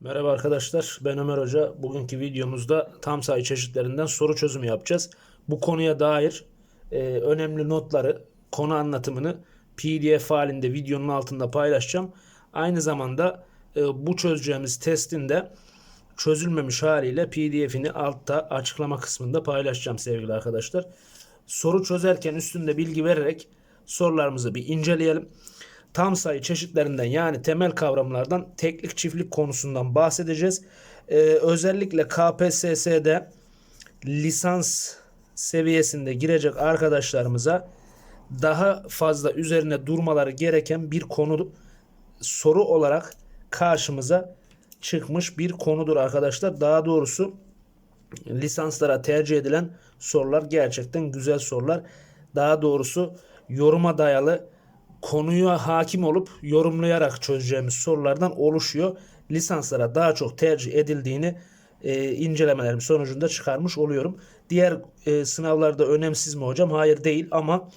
Merhaba arkadaşlar, ben Ömer Hoca. Bugünkü videomuzda tam sayı çeşitlerinden soru çözümü yapacağız. Bu konuya dair e, önemli notları, konu anlatımını PDF halinde videonun altında paylaşacağım. Aynı zamanda e, bu çözeceğimiz testin de çözülmemiş haliyle PDF'ini altta açıklama kısmında paylaşacağım sevgili arkadaşlar. Soru çözerken üstünde bilgi vererek sorularımızı bir inceleyelim tam sayı çeşitlerinden yani temel kavramlardan teklik çiftlik konusundan bahsedeceğiz. Ee, özellikle KPSS'de lisans seviyesinde girecek arkadaşlarımıza daha fazla üzerine durmaları gereken bir konu soru olarak karşımıza çıkmış bir konudur arkadaşlar. Daha doğrusu lisanslara tercih edilen sorular gerçekten güzel sorular. Daha doğrusu yoruma dayalı konuya hakim olup yorumlayarak çözeceğimiz sorulardan oluşuyor. Lisanslara daha çok tercih edildiğini e, incelemelerim sonucunda çıkarmış oluyorum. Diğer e, sınavlarda önemsiz mi hocam? Hayır değil ama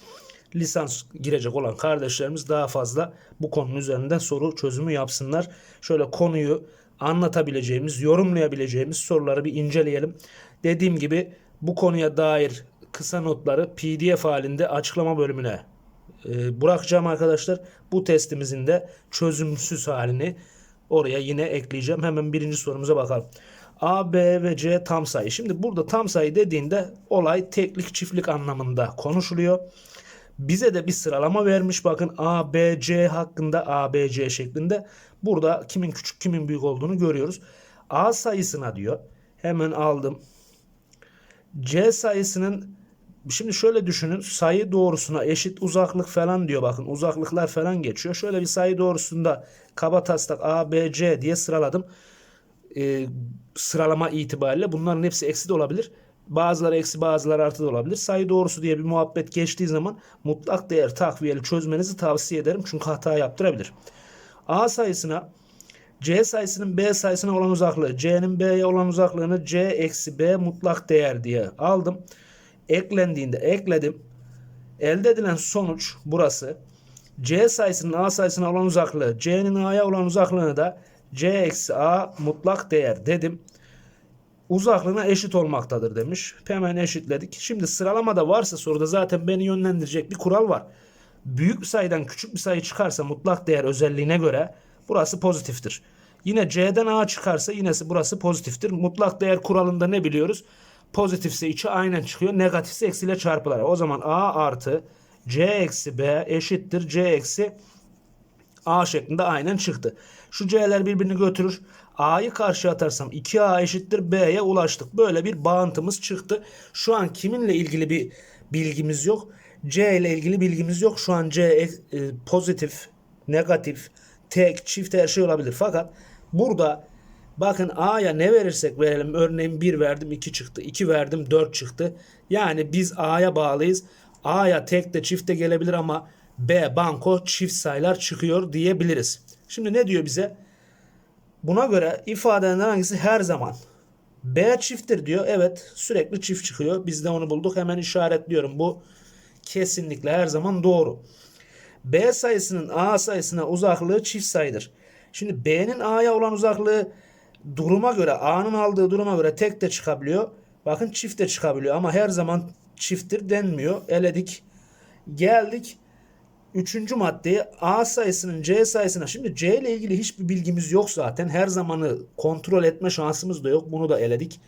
lisans girecek olan kardeşlerimiz daha fazla bu konunun üzerinde soru çözümü yapsınlar. Şöyle konuyu anlatabileceğimiz, yorumlayabileceğimiz soruları bir inceleyelim. Dediğim gibi bu konuya dair kısa notları PDF halinde açıklama bölümüne bırakacağım arkadaşlar. Bu testimizin de çözümsüz halini oraya yine ekleyeceğim. Hemen birinci sorumuza bakalım. A, B ve C tam sayı. Şimdi burada tam sayı dediğinde olay teklik çiftlik anlamında konuşuluyor. Bize de bir sıralama vermiş. Bakın A, B, C hakkında A, B, C şeklinde. Burada kimin küçük kimin büyük olduğunu görüyoruz. A sayısına diyor. Hemen aldım. C sayısının Şimdi şöyle düşünün sayı doğrusuna eşit uzaklık falan diyor bakın uzaklıklar falan geçiyor. Şöyle bir sayı doğrusunda kaba taslak A, B, C diye sıraladım. Ee, sıralama itibariyle bunların hepsi eksi de olabilir. Bazıları eksi bazıları artı da olabilir. Sayı doğrusu diye bir muhabbet geçtiği zaman mutlak değer takviyeli çözmenizi tavsiye ederim. Çünkü hata yaptırabilir. A sayısına C sayısının B sayısına olan uzaklığı, C'nin B'ye olan uzaklığını C eksi B mutlak değer diye aldım eklendiğinde ekledim. Elde edilen sonuç burası. C sayısının A sayısına olan uzaklığı, C'nin A'ya olan uzaklığını da C eksi A mutlak değer dedim. Uzaklığına eşit olmaktadır demiş. Hemen eşitledik. Şimdi sıralamada varsa soruda zaten beni yönlendirecek bir kural var. Büyük bir sayıdan küçük bir sayı çıkarsa mutlak değer özelliğine göre burası pozitiftir. Yine C'den A çıkarsa yinesi burası pozitiftir. Mutlak değer kuralında ne biliyoruz? Pozitifse içi aynen çıkıyor. Negatifse eksiyle çarpılar. O zaman A artı C eksi B eşittir. C eksi A şeklinde aynen çıktı. Şu C'ler birbirini götürür. A'yı karşıya atarsam 2A eşittir B'ye ulaştık. Böyle bir bağıntımız çıktı. Şu an kiminle ilgili bir bilgimiz yok. C ile ilgili bilgimiz yok. Şu an C e, pozitif, negatif, tek, çift her şey olabilir. Fakat burada Bakın A'ya ne verirsek verelim. Örneğin 1 verdim 2 çıktı. 2 verdim 4 çıktı. Yani biz A'ya bağlıyız. A'ya tek de çift de gelebilir ama B banko çift sayılar çıkıyor diyebiliriz. Şimdi ne diyor bize? Buna göre ifadenin hangisi her zaman? B çifttir diyor. Evet sürekli çift çıkıyor. Biz de onu bulduk. Hemen işaretliyorum. Bu kesinlikle her zaman doğru. B sayısının A sayısına uzaklığı çift sayıdır. Şimdi B'nin A'ya olan uzaklığı duruma göre A'nın aldığı duruma göre tek de çıkabiliyor. Bakın çift de çıkabiliyor ama her zaman çifttir denmiyor. Eledik. Geldik üçüncü maddeye A sayısının C sayısına. Şimdi C ile ilgili hiçbir bilgimiz yok zaten. Her zamanı kontrol etme şansımız da yok. Bunu da eledik.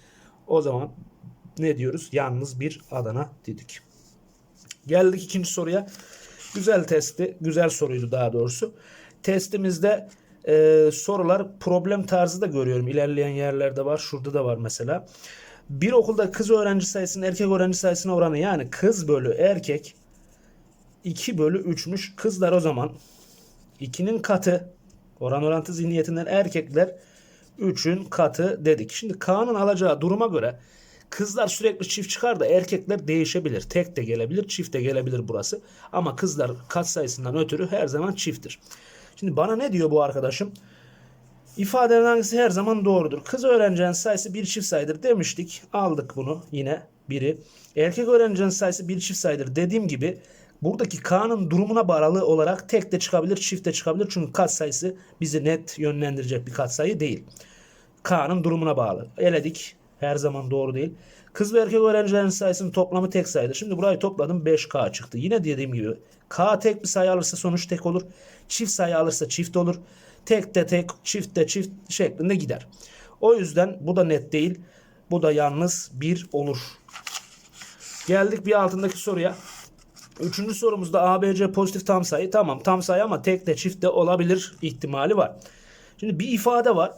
O zaman ne diyoruz? Yalnız bir Adana dedik. Geldik ikinci soruya. Güzel testi. Güzel soruydu daha doğrusu. Testimizde e, sorular problem tarzı da görüyorum. İlerleyen yerlerde var. Şurada da var mesela. Bir okulda kız öğrenci sayısının erkek öğrenci sayısına oranı yani kız bölü erkek 2 bölü 3'müş. Kızlar o zaman 2'nin katı oran orantı zihniyetinden erkekler 3'ün katı dedik. Şimdi Kaan'ın alacağı duruma göre kızlar sürekli çift çıkar da erkekler değişebilir. Tek de gelebilir, çift de gelebilir burası. Ama kızlar kat sayısından ötürü her zaman çifttir. Şimdi bana ne diyor bu arkadaşım? İfadenin hangisi her zaman doğrudur? Kız öğrencinin sayısı bir çift sayıdır demiştik. Aldık bunu yine biri. Erkek öğrencinin sayısı bir çift sayıdır dediğim gibi buradaki K'nın durumuna bağlı olarak tek de çıkabilir, çift de çıkabilir. Çünkü kat sayısı bizi net yönlendirecek bir kat sayı değil. K'nın durumuna bağlı. Eledik. Her zaman doğru değil. Kız ve erkek öğrencilerin sayısının toplamı tek sayıdır. Şimdi burayı topladım 5K çıktı. Yine dediğim gibi K tek bir sayı alırsa sonuç tek olur. Çift sayı alırsa çift olur. Tek de tek, çift de çift şeklinde gider. O yüzden bu da net değil. Bu da yalnız bir olur. Geldik bir altındaki soruya. Üçüncü sorumuzda ABC pozitif tam sayı. Tamam tam sayı ama tek de çift de olabilir ihtimali var. Şimdi bir ifade var.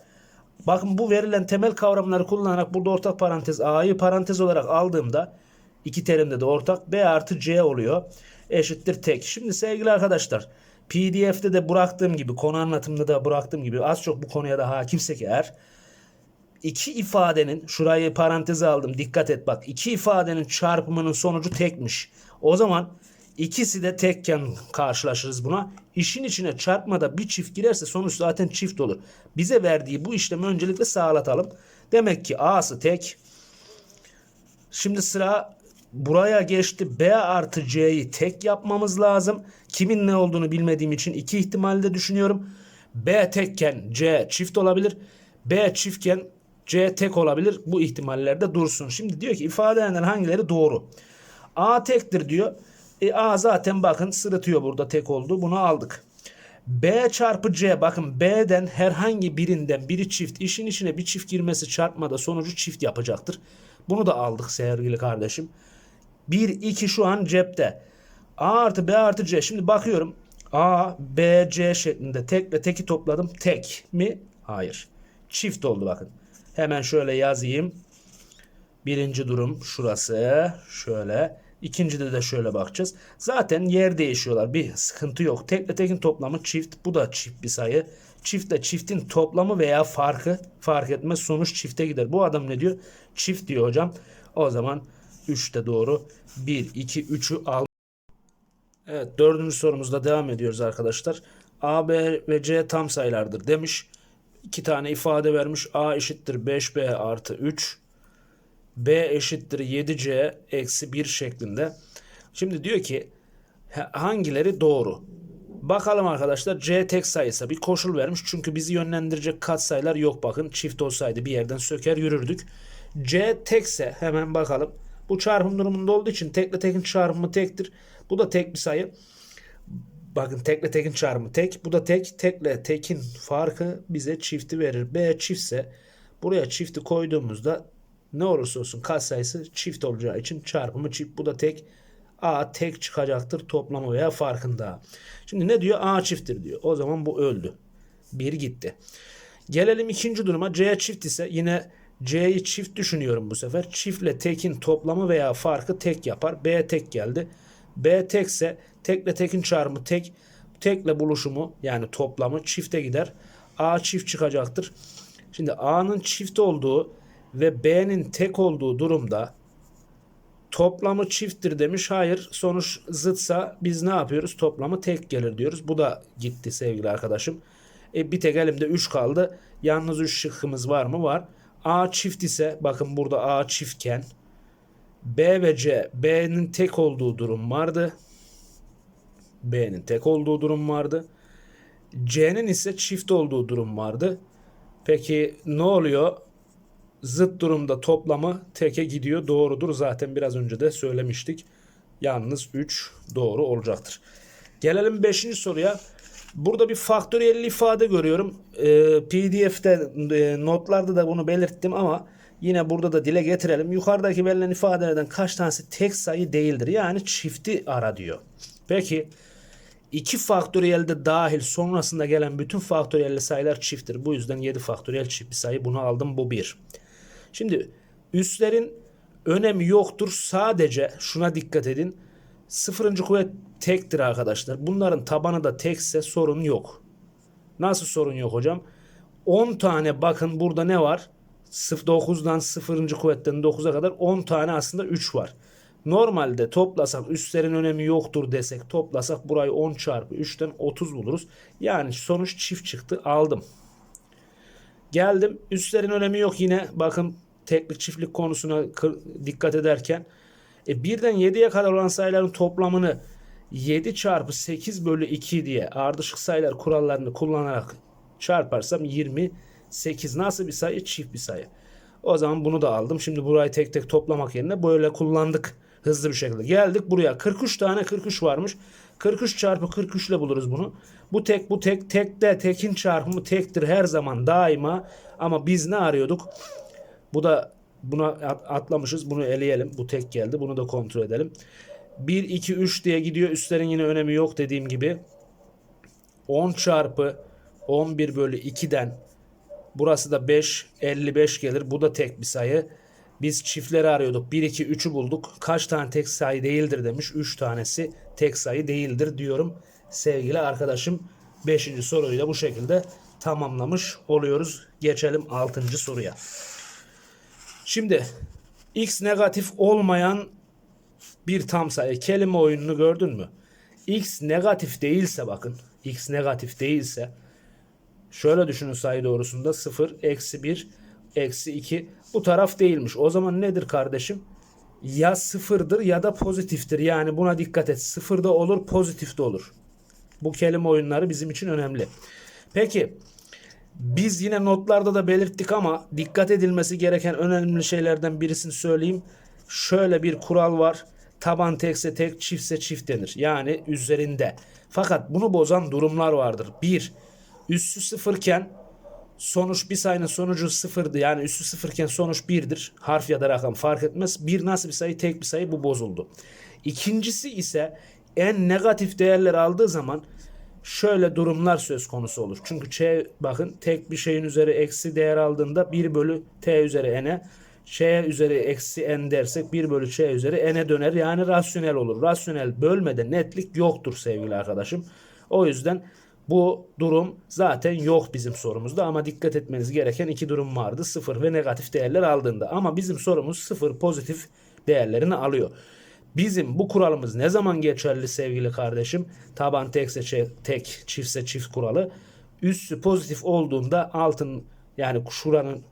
Bakın bu verilen temel kavramları kullanarak burada ortak parantez A'yı parantez olarak aldığımda iki terimde de ortak B artı C oluyor. Eşittir tek. Şimdi sevgili arkadaşlar PDF'de de bıraktığım gibi konu anlatımında da bıraktığım gibi az çok bu konuya da hakimsek eğer iki ifadenin şurayı paranteze aldım dikkat et bak iki ifadenin çarpımının sonucu tekmiş. O zaman ikisi de tekken karşılaşırız buna. İşin içine çarpmada bir çift girerse sonuç zaten çift olur. Bize verdiği bu işlemi öncelikle sağlatalım. Demek ki A'sı tek. Şimdi sıra buraya geçti. B artı C'yi tek yapmamız lazım. Kimin ne olduğunu bilmediğim için iki ihtimali de düşünüyorum. B tekken C çift olabilir. B çiftken C tek olabilir. Bu ihtimallerde dursun. Şimdi diyor ki ifadelerden hangileri doğru? A tektir diyor. E A zaten bakın sırıtıyor burada tek oldu. Bunu aldık. B çarpı C bakın B'den herhangi birinden biri çift işin içine bir çift girmesi çarpmada sonucu çift yapacaktır. Bunu da aldık sevgili kardeşim. 1 2 şu an cepte. A artı B artı C. Şimdi bakıyorum. A, B, C şeklinde tekle teki topladım. Tek mi? Hayır. Çift oldu bakın. Hemen şöyle yazayım. Birinci durum şurası. Şöyle. İkincide de şöyle bakacağız. Zaten yer değişiyorlar. Bir sıkıntı yok. Tekle tekin toplamı çift. Bu da çift bir sayı. Çiftle çiftin toplamı veya farkı fark etmez. Sonuç çifte gider. Bu adam ne diyor? Çift diyor hocam. O zaman 3 de doğru. 1, 2, 3'ü al. Evet dördüncü sorumuzda devam ediyoruz arkadaşlar. A, B ve C tam sayılardır demiş. İki tane ifade vermiş. A eşittir 5B artı 3. B eşittir 7C eksi 1 şeklinde. Şimdi diyor ki hangileri doğru? Bakalım arkadaşlar C tek sayısı bir koşul vermiş. Çünkü bizi yönlendirecek katsayılar yok bakın. Çift olsaydı bir yerden söker yürürdük. C tekse hemen bakalım. Bu çarpım durumunda olduğu için tekle tekin çarpımı tektir. Bu da tek bir sayı. Bakın tekle tekin çarpımı tek. Bu da tek. Tekle tekin farkı bize çifti verir. B çiftse buraya çifti koyduğumuzda ne olursa olsun katsayısı çift olacağı için çarpımı çift. Bu da tek. A tek çıkacaktır toplamı veya farkında. Şimdi ne diyor? A çifttir diyor. O zaman bu öldü. Bir gitti. Gelelim ikinci duruma. C çift ise yine C'yi çift düşünüyorum bu sefer. Çiftle tekin toplamı veya farkı tek yapar. B tek geldi. B tekse tekle tekin çarpımı tek. Tekle buluşumu yani toplamı çifte gider. A çift çıkacaktır. Şimdi A'nın çift olduğu ve B'nin tek olduğu durumda toplamı çifttir demiş. Hayır sonuç zıtsa biz ne yapıyoruz? Toplamı tek gelir diyoruz. Bu da gitti sevgili arkadaşım. E, bir tek elimde 3 kaldı. Yalnız 3 şıkkımız var mı? Var. A çift ise bakın burada A çiftken B ve C B'nin tek olduğu durum vardı. B'nin tek olduğu durum vardı. C'nin ise çift olduğu durum vardı. Peki ne oluyor? Zıt durumda toplamı teke gidiyor. Doğrudur. Zaten biraz önce de söylemiştik. Yalnız 3 doğru olacaktır. Gelelim 5. soruya. Burada bir faktöriyel ifade görüyorum. Ee, PDF'de e, notlarda da bunu belirttim ama yine burada da dile getirelim. Yukarıdaki verilen ifadelerden kaç tanesi tek sayı değildir? Yani çifti ara diyor. Peki 2 faktöriyel de dahil sonrasında gelen bütün faktöriyel sayılar çifttir. Bu yüzden 7 faktöriyel çift bir sayı. Bunu aldım bu 1. Şimdi üslerin önemi yoktur. Sadece şuna dikkat edin. Sıfırıncı kuvvet tektir arkadaşlar. Bunların tabanı da tekse sorun yok. Nasıl sorun yok hocam? 10 tane bakın burada ne var? 9'dan 0. kuvvetten 9'a kadar 10 tane aslında 3 var. Normalde toplasak üstlerin önemi yoktur desek toplasak burayı 10 çarpı 3'ten 30 buluruz. Yani sonuç çift çıktı aldım. Geldim üstlerin önemi yok yine bakın teklik çiftlik konusuna dikkat ederken. E birden 7'ye kadar olan sayıların toplamını 7 çarpı 8 bölü 2 diye ardışık sayılar kurallarını kullanarak çarparsam 28 8 nasıl bir sayı? Çift bir sayı. O zaman bunu da aldım. Şimdi burayı tek tek toplamak yerine böyle kullandık hızlı bir şekilde. Geldik buraya. 43 tane 43 varmış. 43 çarpı 43 ile buluruz bunu. Bu tek bu tek tek de tekin çarpımı tektir her zaman daima. Ama biz ne arıyorduk? Bu da buna at- atlamışız. Bunu eleyelim. Bu tek geldi. Bunu da kontrol edelim. 1 2 3 diye gidiyor. Üstlerin yine önemi yok dediğim gibi. 10 çarpı 11 bölü 2'den burası da 5 55 gelir. Bu da tek bir sayı. Biz çiftleri arıyorduk. 1 2 3'ü bulduk. Kaç tane tek sayı değildir demiş. 3 tanesi tek sayı değildir diyorum. Sevgili arkadaşım 5. soruyu da bu şekilde tamamlamış oluyoruz. Geçelim 6. soruya. Şimdi x negatif olmayan bir tam sayı kelime oyununu gördün mü? x negatif değilse bakın x negatif değilse şöyle düşünün sayı doğrusunda 0 eksi 1 eksi 2 bu taraf değilmiş. O zaman nedir kardeşim? Ya sıfırdır ya da pozitiftir. Yani buna dikkat et. Sıfırda olur pozitifte olur. Bu kelime oyunları bizim için önemli. Peki biz yine notlarda da belirttik ama dikkat edilmesi gereken önemli şeylerden birisini söyleyeyim. Şöyle bir kural var. Taban tekse tek, çiftse çift denir. Yani üzerinde. Fakat bunu bozan durumlar vardır. Bir, üssü sıfırken sonuç bir sayının sonucu sıfırdı. Yani üssü sıfırken sonuç birdir. Harf ya da rakam fark etmez. Bir nasıl bir sayı? Tek bir sayı. Bu bozuldu. İkincisi ise en negatif değerler aldığı zaman şöyle durumlar söz konusu olur. Çünkü ç bakın tek bir şeyin üzeri eksi değer aldığında 1 bölü t üzeri n'e ç üzeri eksi n dersek 1 bölü ç üzeri n'e döner. Yani rasyonel olur. Rasyonel bölmede netlik yoktur sevgili arkadaşım. O yüzden bu durum zaten yok bizim sorumuzda ama dikkat etmeniz gereken iki durum vardı. Sıfır ve negatif değerler aldığında. Ama bizim sorumuz sıfır pozitif değerlerini alıyor. Bizim bu kuralımız ne zaman geçerli sevgili kardeşim? Taban tekse tek, çiftse çift kuralı. Üssü pozitif olduğunda altın yani şuranın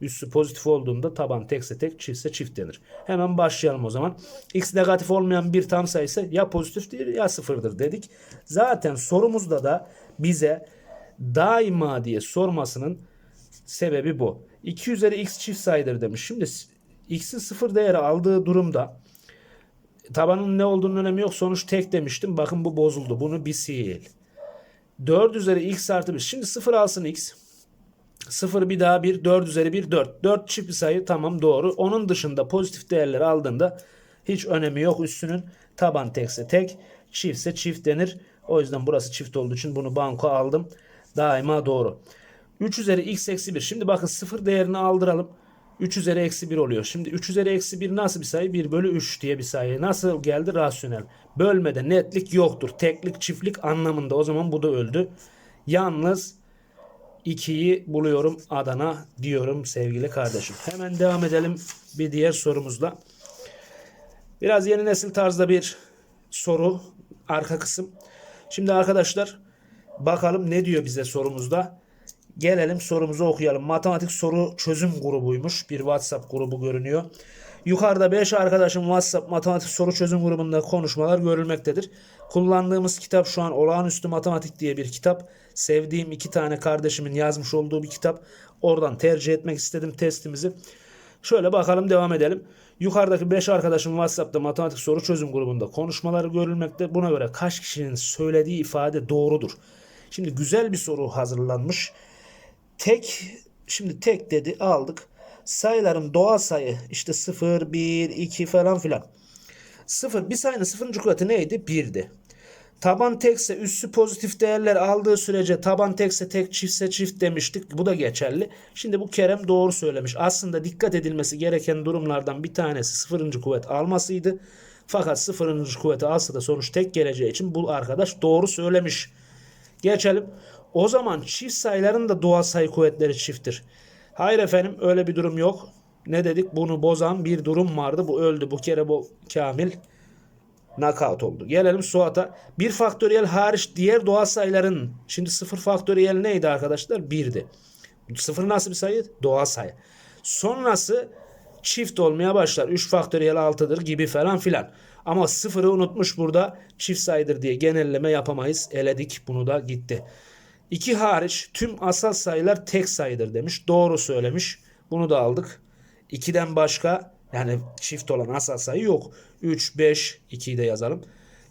üssü pozitif olduğunda taban tekse tek, çiftse çift denir. Hemen başlayalım o zaman. X negatif olmayan bir tam sayı ise ya pozitiftir ya sıfırdır dedik. Zaten sorumuzda da bize daima diye sormasının sebebi bu. 2 üzeri x çift sayıdır demiş. Şimdi x'in sıfır değeri aldığı durumda tabanın ne olduğunun önemi yok. Sonuç tek demiştim. Bakın bu bozuldu. Bunu bir sil. 4 üzeri x artı 1. Şimdi 0 alsın x. 0 bir daha 1. 4 üzeri 1 4. 4 çift bir sayı tamam doğru. Onun dışında pozitif değerleri aldığında hiç önemi yok üstünün. Taban tekse tek. Çiftse çift denir. O yüzden burası çift olduğu için bunu banko aldım. Daima doğru. 3 üzeri x eksi 1. Şimdi bakın 0 değerini aldıralım. 3 üzeri eksi 1 oluyor. Şimdi 3 üzeri eksi 1 nasıl bir sayı? 1 bölü 3 diye bir sayı. Nasıl geldi? Rasyonel. Bölmede netlik yoktur. Teklik çiftlik anlamında. O zaman bu da öldü. Yalnız 2'yi buluyorum Adana diyorum sevgili kardeşim. Hemen devam edelim bir diğer sorumuzla. Biraz yeni nesil tarzda bir soru. Arka kısım. Şimdi arkadaşlar bakalım ne diyor bize sorumuzda. Gelelim sorumuzu okuyalım. Matematik soru çözüm grubuymuş. Bir WhatsApp grubu görünüyor. Yukarıda 5 arkadaşım WhatsApp matematik soru çözüm grubunda konuşmalar görülmektedir. Kullandığımız kitap şu an Olağanüstü Matematik diye bir kitap. Sevdiğim iki tane kardeşimin yazmış olduğu bir kitap. Oradan tercih etmek istedim testimizi. Şöyle bakalım devam edelim. Yukarıdaki 5 arkadaşım WhatsApp'ta matematik soru çözüm grubunda konuşmaları görülmekte. Buna göre kaç kişinin söylediği ifade doğrudur? Şimdi güzel bir soru hazırlanmış. Tek şimdi tek dedi aldık. Sayıların doğal sayı işte 0, 1, 2 falan filan. 0 bir sayının sıfırıncı kuvveti neydi? 1'di. Taban tekse üssü pozitif değerler aldığı sürece taban tekse tek çiftse çift demiştik. Bu da geçerli. Şimdi bu Kerem doğru söylemiş. Aslında dikkat edilmesi gereken durumlardan bir tanesi sıfırıncı kuvvet almasıydı. Fakat sıfırıncı kuvveti alsa da sonuç tek geleceği için bu arkadaş doğru söylemiş. Geçelim. O zaman çift sayıların da doğal sayı kuvvetleri çifttir. Hayır efendim öyle bir durum yok. Ne dedik? Bunu bozan bir durum vardı. Bu öldü. Bu kere bu Kamil knockout oldu. Gelelim Suat'a. Bir faktöriyel hariç diğer doğal sayıların şimdi sıfır faktöriyel neydi arkadaşlar? 1'di. Sıfır nasıl bir sayı? Doğal sayı. Sonrası çift olmaya başlar. 3 faktöriyel 6'dır gibi falan filan. Ama sıfırı unutmuş burada çift sayıdır diye genelleme yapamayız. Eledik bunu da gitti. 2 hariç tüm asal sayılar tek sayıdır demiş. Doğru söylemiş. Bunu da aldık. 2'den başka yani çift olan asal sayı yok. 3, 5, 2'yi de yazalım.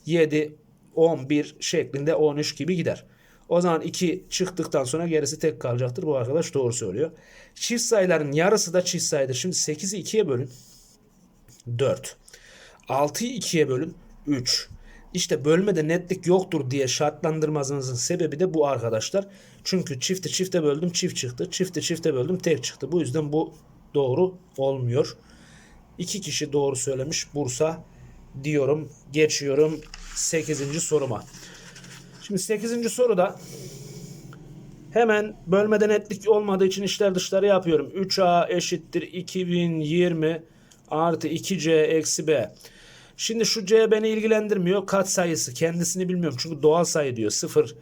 7, 11 şeklinde 13 gibi gider. O zaman 2 çıktıktan sonra gerisi tek kalacaktır. Bu arkadaş doğru söylüyor. Çift sayıların yarısı da çift sayıdır. Şimdi 8'i 2'ye bölün. 4. 6'yı 2'ye bölün. 3. İşte bölmede netlik yoktur diye şartlandırmanızın sebebi de bu arkadaşlar. Çünkü çifti çifte böldüm çift çıktı. Çifti çifte böldüm tek çıktı. Bu yüzden bu doğru olmuyor. İki kişi doğru söylemiş Bursa diyorum. Geçiyorum 8. soruma. Şimdi 8. soruda hemen bölmede netlik olmadığı için işler dışları yapıyorum. 3A eşittir 2020 artı 2C eksi B. Şimdi şu C beni ilgilendirmiyor. Kat sayısı kendisini bilmiyorum. Çünkü doğal sayı diyor. 0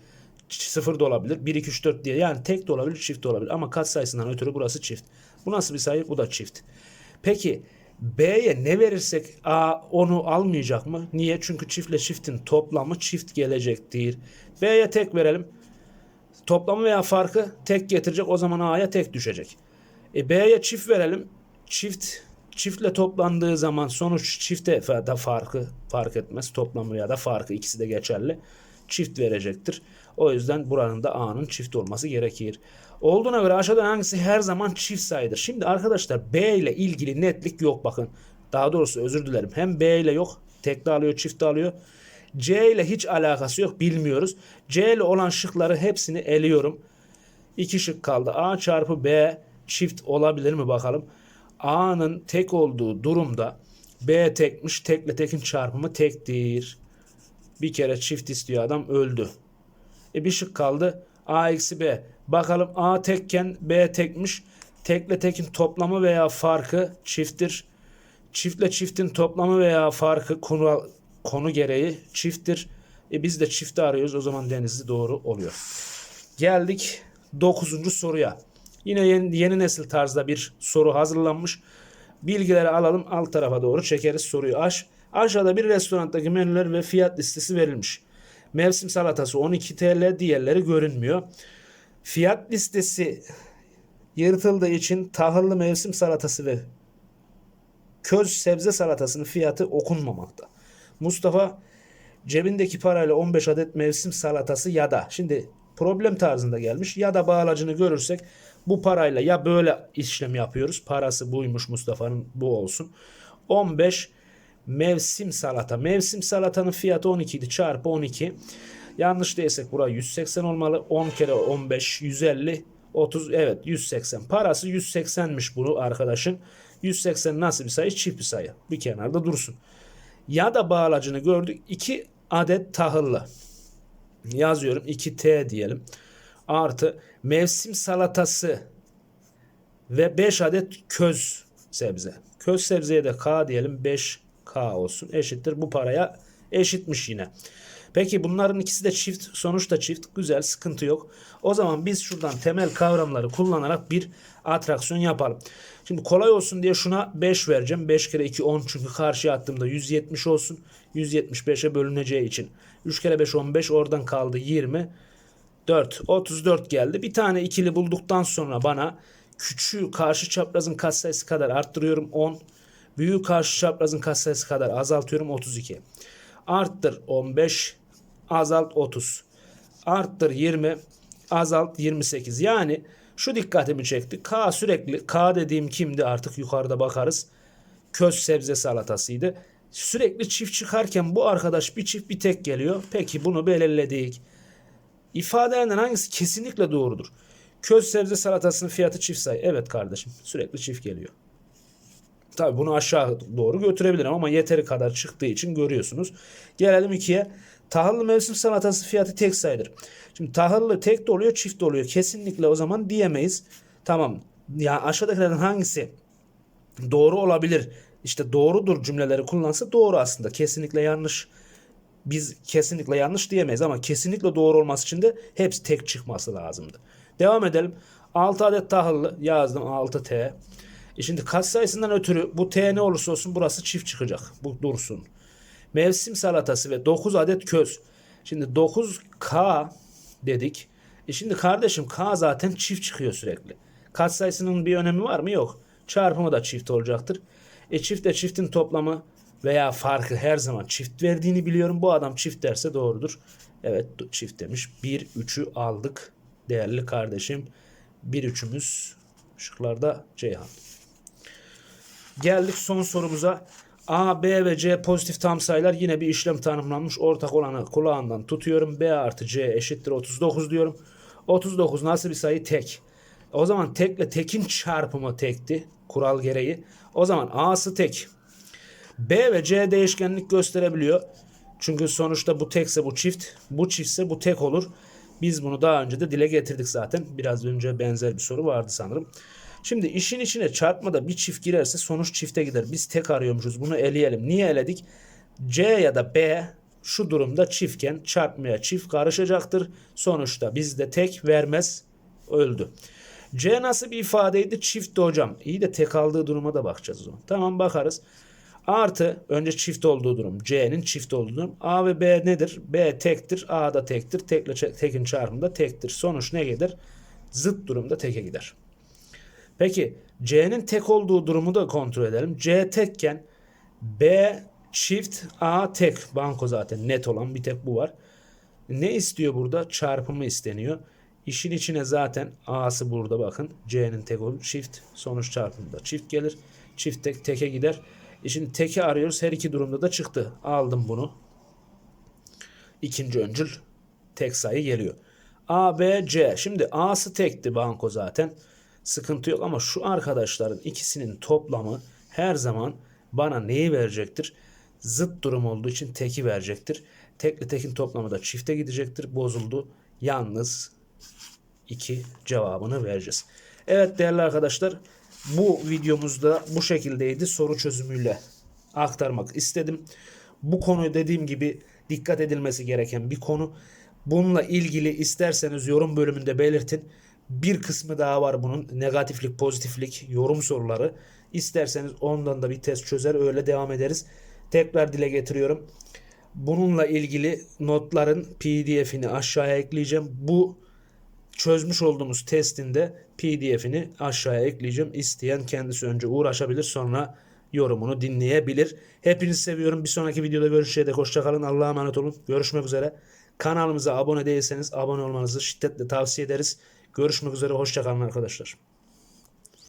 0 da olabilir. 1 2 3 4 diye. Yani tek de olabilir, çift de olabilir. Ama kat sayısından ötürü burası çift. Bu nasıl bir sayı? Bu da çift. Peki B'ye ne verirsek A onu almayacak mı? Niye? Çünkü çiftle çiftin toplamı çift gelecektir. B'ye tek verelim. Toplamı veya farkı tek getirecek. O zaman A'ya tek düşecek. E B'ye çift verelim. Çift çiftle toplandığı zaman sonuç çifte da farkı fark etmez. Toplamı ya da farkı ikisi de geçerli. Çift verecektir. O yüzden buranın da A'nın çift olması gerekir. Olduğuna göre aşağıdan hangisi her zaman çift sayıdır? Şimdi arkadaşlar B ile ilgili netlik yok bakın. Daha doğrusu özür dilerim. Hem B ile yok. Tek de alıyor, çift de alıyor. C ile hiç alakası yok. Bilmiyoruz. C ile olan şıkları hepsini eliyorum. İki şık kaldı. A çarpı B çift olabilir mi bakalım. A'nın tek olduğu durumda B tekmiş. Tekle tekin çarpımı tektir. Bir kere çift istiyor adam öldü. E bir şık kaldı. A eksi B. Bakalım A tekken B tekmiş. Tekle tekin toplamı veya farkı çifttir. Çiftle çiftin toplamı veya farkı konu, konu gereği çifttir. E biz de çifti arıyoruz. O zaman Denizli doğru oluyor. Geldik 9. soruya. Yine yeni, yeni nesil tarzda bir soru hazırlanmış. Bilgileri alalım alt tarafa doğru çekeriz soruyu aş. Aşağıda bir restorandaki menüler ve fiyat listesi verilmiş. Mevsim salatası 12 TL diğerleri görünmüyor. Fiyat listesi yırtıldığı için tahıllı mevsim salatası ve köz sebze salatasının fiyatı okunmamakta. Mustafa cebindeki parayla 15 adet mevsim salatası ya da şimdi problem tarzında gelmiş ya da bağlacını görürsek bu parayla ya böyle işlem yapıyoruz. Parası buymuş Mustafa'nın bu olsun. 15 mevsim salata. Mevsim salatanın fiyatı 12 idi. Çarpı 12. Yanlış değilsek buraya 180 olmalı. 10 kere 15 150 30 evet 180. Parası 180'miş bunu arkadaşın. 180 nasıl bir sayı? Çift bir sayı. Bir kenarda dursun. Ya da bağlacını gördük. 2 adet tahıllı. Yazıyorum 2T diyelim. Artı mevsim salatası ve 5 adet köz sebze. Köz sebzeye de K diyelim 5K olsun eşittir. Bu paraya eşitmiş yine. Peki bunların ikisi de çift. Sonuçta çift. Güzel sıkıntı yok. O zaman biz şuradan temel kavramları kullanarak bir atraksiyon yapalım. Şimdi kolay olsun diye şuna 5 vereceğim. 5 kere 2 10 çünkü karşıya attığımda 170 olsun. 175'e bölüneceği için. 3 kere 5 15 oradan kaldı 20. 4 34 geldi. Bir tane ikili bulduktan sonra bana küçüğü karşı çaprazın katsayısı kadar arttırıyorum 10. Büyüğü karşı çaprazın katsayısı kadar azaltıyorum 32. Arttır 15, azalt 30. Arttır 20, azalt 28. Yani şu dikkatimi çekti. K sürekli K dediğim kimdi artık yukarıda bakarız. Köz sebze salatasıydı. Sürekli çift çıkarken bu arkadaş bir çift bir tek geliyor. Peki bunu belirledik. İfadelerinden hangisi kesinlikle doğrudur? Köz sebze salatasının fiyatı çift sayı. Evet kardeşim sürekli çift geliyor. Tabi bunu aşağı doğru götürebilirim ama yeteri kadar çıktığı için görüyorsunuz. Gelelim ikiye. Tahıllı mevsim salatası fiyatı tek sayıdır. Şimdi tahıllı tek de oluyor çift de oluyor. Kesinlikle o zaman diyemeyiz. Tamam. Ya aşağıdakilerden hangisi doğru olabilir? İşte doğrudur cümleleri kullansa doğru aslında. Kesinlikle yanlış. Biz kesinlikle yanlış diyemeyiz ama kesinlikle doğru olması için de hepsi tek çıkması lazımdı. Devam edelim. 6 adet tahıllı yazdım 6T. E şimdi kat sayısından ötürü bu T ne olursa olsun burası çift çıkacak. Bu dursun. Mevsim salatası ve 9 adet köz. Şimdi 9K dedik. E şimdi kardeşim K zaten çift çıkıyor sürekli. Katsayısının bir önemi var mı? Yok. Çarpımı da çift olacaktır. E çiftle çiftin toplamı veya farkı her zaman çift verdiğini biliyorum. Bu adam çift derse doğrudur. Evet çift demiş. 1 3'ü aldık değerli kardeşim. 1 3'ümüz şıklarda Ceyhan. Geldik son sorumuza. A, B ve C pozitif tam sayılar yine bir işlem tanımlanmış. Ortak olanı kulağından tutuyorum. B artı C eşittir 39 diyorum. 39 nasıl bir sayı? Tek. O zaman tekle tekin çarpımı tekti. Kural gereği. O zaman A'sı tek. B ve C değişkenlik gösterebiliyor. Çünkü sonuçta bu tekse bu çift. Bu çiftse bu tek olur. Biz bunu daha önce de dile getirdik zaten. Biraz önce benzer bir soru vardı sanırım. Şimdi işin içine çarpmada bir çift girerse sonuç çifte gider. Biz tek arıyormuşuz. Bunu eleyelim. Niye eledik? C ya da B şu durumda çiftken çarpmaya çift karışacaktır. Sonuçta bizde tek vermez. Öldü. C nasıl bir ifadeydi? Çiftti hocam. İyi de tek aldığı duruma da bakacağız o zaman. Tamam bakarız. Artı önce çift olduğu durum. C'nin çift olduğu durum. A ve B nedir? B tektir. A da tektir. Tekle tekin çarpımı da tektir. Sonuç ne gelir? Zıt durumda teke gider. Peki C'nin tek olduğu durumu da kontrol edelim. C tekken B çift A tek. Banko zaten net olan bir tek bu var. Ne istiyor burada? Çarpımı isteniyor. İşin içine zaten A'sı burada bakın. C'nin tek olur. Çift sonuç çarpımında çift gelir. Çift tek teke gider. E şimdi teke arıyoruz. Her iki durumda da çıktı. Aldım bunu. İkinci öncül tek sayı geliyor. A, B, C. Şimdi A'sı tekti banko zaten. Sıkıntı yok ama şu arkadaşların ikisinin toplamı her zaman bana neyi verecektir? Zıt durum olduğu için teki verecektir. Tekle tekin toplamı da çifte gidecektir. Bozuldu. Yalnız 2 cevabını vereceğiz. Evet değerli arkadaşlar bu videomuzda bu şekildeydi soru çözümüyle aktarmak istedim. Bu konu dediğim gibi dikkat edilmesi gereken bir konu. Bununla ilgili isterseniz yorum bölümünde belirtin. Bir kısmı daha var bunun negatiflik pozitiflik yorum soruları. İsterseniz ondan da bir test çözer öyle devam ederiz. Tekrar dile getiriyorum. Bununla ilgili notların pdf'ini aşağıya ekleyeceğim. Bu çözmüş olduğumuz testinde pdf'ini aşağıya ekleyeceğim. İsteyen kendisi önce uğraşabilir sonra yorumunu dinleyebilir. Hepinizi seviyorum. Bir sonraki videoda görüşeceğe dek hoşçakalın. Allah'a emanet olun. Görüşmek üzere. Kanalımıza abone değilseniz abone olmanızı şiddetle tavsiye ederiz. Görüşmek üzere. Hoşçakalın arkadaşlar.